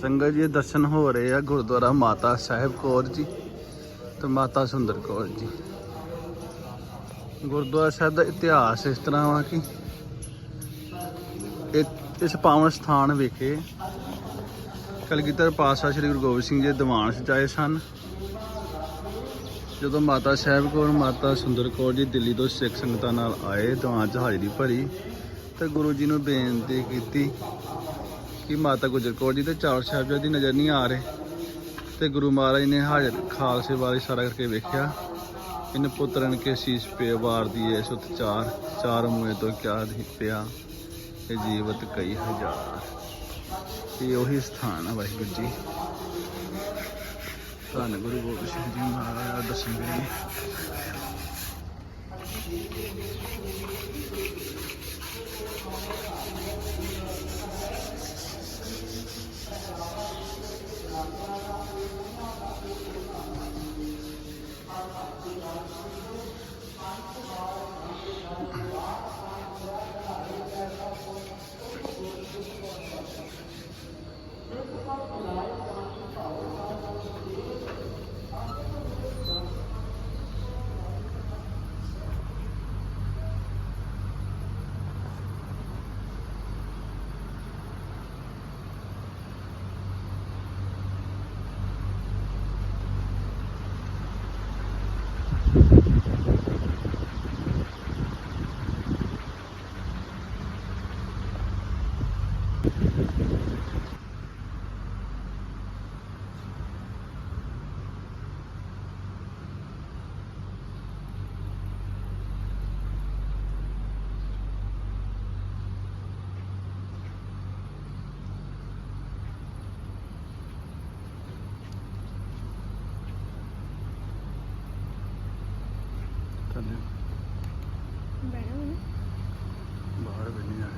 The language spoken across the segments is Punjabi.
ਸੰਗਤ ਜੀ ਦਰਸ਼ਨ ਹੋ ਰਹੇ ਆ ਗੁਰਦੁਆਰਾ ਮਾਤਾ ਸਾਹਿਬ ਕੌਰ ਜੀ ਤੇ ਮਾਤਾ ਸੁੰਦਰ ਕੌਰ ਜੀ। ਗੁਰਦੁਆਰਾ ਸਾਹਿਬ ਦਾ ਇਤਿਹਾਸ ਇਸ ਤਰ੍ਹਾਂ ਵਾ ਕਿ ਇਸ ਪਾਵਨ ਸਥਾਨ ਵਿਖੇ ਕਲਗੀਧਰ ਪਾਤਸ਼ਾਹ ਸ੍ਰੀ ਗੁਰੂ ਗੋਬਿੰਦ ਸਿੰਘ ਜੀ ਦੇ ਦੀਵਾਨ ਸਜਾਏ ਸਨ। ਜਦੋਂ ਮਾਤਾ ਸਾਹਿਬ ਕੌਰ, ਮਾਤਾ ਸੁੰਦਰ ਕੌਰ ਜੀ ਦਿੱਲੀ ਤੋਂ ਸਿੱਖ ਸੰਗਤਾਂ ਨਾਲ ਆਏ, ਦੀਵਾਨ 'ਚ ਹਾਜ਼ਰੀ ਭਰੀ ਤੇ ਗੁਰੂ ਜੀ ਨੂੰ ਬੇਨਤੀ ਕੀਤੀ ਕਿ ਮਾਤਾ ਗੁਜਰ ਕੌਰ ਜੀ ਤੇ ਚਾਰ ਸਾਹਿਬਜ਼ਾਦੇ ਦੀ ਨਜ਼ਰ ਨਹੀਂ ਆ ਰਹੇ। ਤੇ ਗੁਰੂ ਮਹਾਰਾਜ ਨੇ ਹਾਜ਼ਰ ਖਾਲਸੇ ਬਾਰੇ ਸਾਰਾ ਕਰਕੇ ਵੇਖਿਆ। ਇਨ ਪੁੱਤਰਨ ਕੇ ਸੀਸ ਪੇ ਵਾਰ ਦੀਏ ਸੁਤ ਚਾਰ ਚਾਰ ਮੂਏ ਤੋਂ ਕਿਆ ਪਿਆ ਇਹ ਜੀਵਤ ਕਈ ਹਜ਼ਾਰ। ਇਹ ਉਹੀ ਸਥਾਨ ਆ ਵਾਹਿਗੁਰੂ ਜੀ। ਧੰਨ ਗੁਰੂ ਗੋਬਿੰਦ ਸਿੰਘ ਜੀ ਮਹਾਰਾਜ ਦਾ ਦਰਸ਼ਨ ਬੈਣਾ ਮੈਨੂੰ ਬਾਹਰ ਬੈਠੇ ਆ।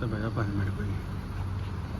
ਤੇ ਜਾ 5 ਮਿੰਟ ਕੋਈ।